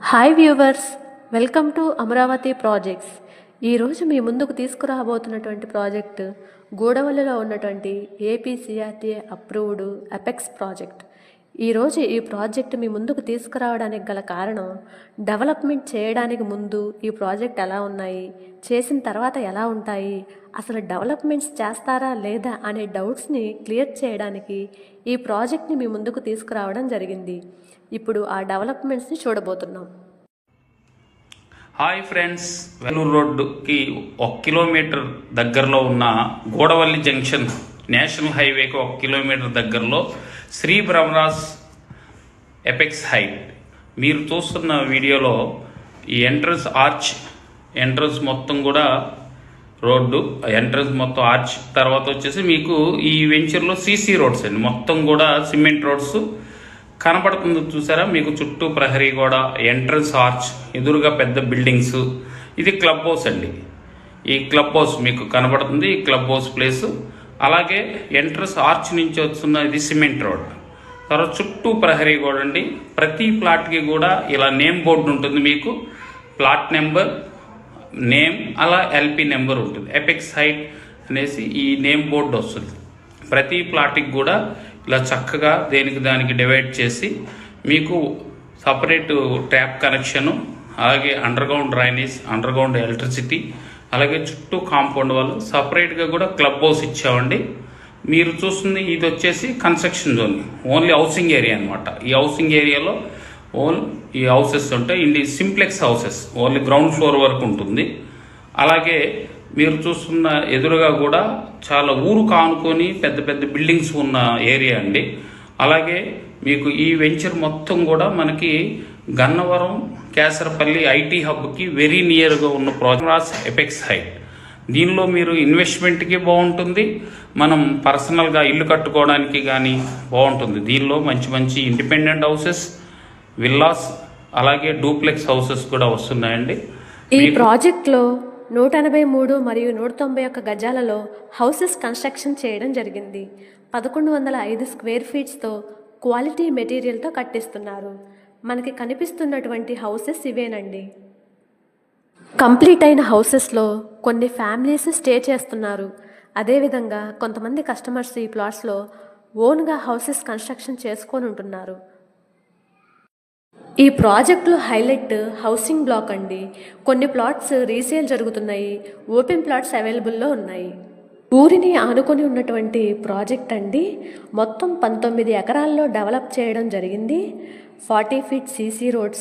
Hi viewers welcome to Amaravati projects ఈరోజు మీ ముందుకు తీసుకురాబోతున్నటువంటి ప్రాజెక్టు గూడవల్లిలో ఉన్నటువంటి ఏపీసీఆర్టీఏ అప్రూవ్డ్ అపెక్స్ ప్రాజెక్ట్ ఈరోజు ఈ ప్రాజెక్ట్ మీ ముందుకు తీసుకురావడానికి గల కారణం డెవలప్మెంట్ చేయడానికి ముందు ఈ ప్రాజెక్ట్ ఎలా ఉన్నాయి చేసిన తర్వాత ఎలా ఉంటాయి అసలు డెవలప్మెంట్స్ చేస్తారా లేదా అనే డౌట్స్ని క్లియర్ చేయడానికి ఈ ప్రాజెక్ట్ని మీ ముందుకు తీసుకురావడం జరిగింది. ఇప్పుడు ఆ డెవలప్మెంట్స్ని చూడబోతున్నాం. హాయ్ ఫ్రెండ్స్ వెల్లూరు రోడ్డుకి ఒక కిలోమీటర్ దగ్గరలో ఉన్న గోడవల్లి జంక్షన్ నేషనల్ హైవేకి ఒక కిలోమీటర్ దగ్గరలో శ్రీ బ్రహ్మరాజ్ ఎపెక్స్ హైట్. మీరు చూస్తున్న వీడియోలో ఈ ఎంట్రన్స్ ఆర్చ్ ఎంట్రన్స్ మొత్తం కూడా రోడ్డు ఎంట్రన్స్ మొత్తం ఆర్చ్. తర్వాత వచ్చేసి మీకు ఈ వెంచర్లో సీసీ రోడ్స్ అండి. మొత్తం కూడా సిమెంట్ రోడ్స్. కనపడుతుంది చూసారా? మీకు చుట్టూ ప్రహరీ గోడ ఎంట్రన్స్ ఆర్చ్ ఎదురుగా పెద్ద బిల్డింగ్స్. ఇది క్లబ్ హౌస్ అండి. ఈ క్లబ్ హౌస్ మీకు కనబడుతుంది ఈ క్లబ్ హౌస్ ప్లేస్. అలాగే ఎంట్రన్స్ ఆర్చ్ నుంచి వస్తున్న ఇది సిమెంట్ రోడ్. తర్వాత చుట్టూ ప్రహరీ గోడ అండి. ప్రతి ప్లాట్కి కూడా ఇలా నేమ్ బోర్డు ఉంటుంది మీకు. ప్లాట్ నెంబర్ నేమ్ అలా ఎల్పి నెంబర్ ఉంటుంది. ఎపెక్స్ హైట్ అనేసి ఈ నేమ్ బోర్డు వస్తుంది. ప్రతి ప్లాట్కి కూడా ఇలా చక్కగా దేనికి దానికి డివైడ్ చేసి మీకు సపరేట్ ట్యాప్ కనెక్షను అలాగే అండర్గ్రౌండ్ డ్రైనేజ్ అండర్గ్రౌండ్ ఎలక్ట్రిసిటీ అలాగే చుట్టూ కాంపౌండ్ వాళ్ళు. సపరేట్గా కూడా క్లబ్ హౌస్ ఇచ్చామండి. మీరు చూస్తుంది ఇది వచ్చేసి construction zone only housing area అనమాట ఈ హౌసింగ్ ఏరియాలో ఓన్ ఈ హౌసెస్ ఉంటాయి. ఇండి simplex houses only ground floor వరకు ఉంటుంది. అలాగే మీరు చూస్తున్న ఎదురుగా కూడా చాలా ఊరు కానుకొని పెద్ద పెద్ద బిల్డింగ్స్ ఉన్న ఏరియా అండి. అలాగే మీకు ఈ వెంచర్ మొత్తం కూడా మనకి గన్నవరం కేసరపల్లి ఐటీ హబ్కి వెరీ నియర్గా ఉన్న ప్రాజెక్ట్ ఎపెక్స్ హైట్ దీనిలో మీరు ఇన్వెస్ట్మెంట్కి బాగుంటుంది మనం పర్సనల్గా ఇల్లు కట్టుకోవడానికి కానీ బాగుంటుంది. దీనిలో మంచి మంచి ఇండిపెండెంట్ హౌసెస్ విల్లాస్ అలాగే డూప్లెక్స్ హౌసెస్ కూడా వస్తున్నాయండి. ఈ ప్రాజెక్ట్లో నూట ఎనభై మూడు మరియు నూట తొంభై ఒక్క గజాలలో హౌసెస్ కన్స్ట్రక్షన్ చేయడం జరిగింది. పదకొండు వందల ఐదు స్క్వేర్ ఫీట్స్తో క్వాలిటీ మెటీరియల్తో కట్టిస్తున్నారు. మనకి కనిపిస్తున్నటువంటి హౌసెస్ ఇవేనండి. కంప్లీట్ అయిన హౌసెస్లో కొన్ని ఫ్యామిలీస్ స్టే చేస్తున్నారు. అదేవిధంగా కొంతమంది కస్టమర్స్ ఈ ప్లాట్స్లో ఓన్గా హౌసెస్ కన్స్ట్రక్షన్ చేసుకొని ఉంటున్నారు. ఈ ప్రాజెక్టులో హైలైట్ హౌసింగ్ బ్లాక్ అండి. కొన్ని ప్లాట్స్ రీసేల్ జరుగుతున్నాయి. ఓపెన్ ప్లాట్స్ అవైలబుల్లో ఉన్నాయి. ఊరిని ఆనుకొని ఉన్నటువంటి ప్రాజెక్ట్ అండి. మొత్తం పంతొమ్మిది ఎకరాల్లో డెవలప్ చేయడం జరిగింది. Forty feet CC roads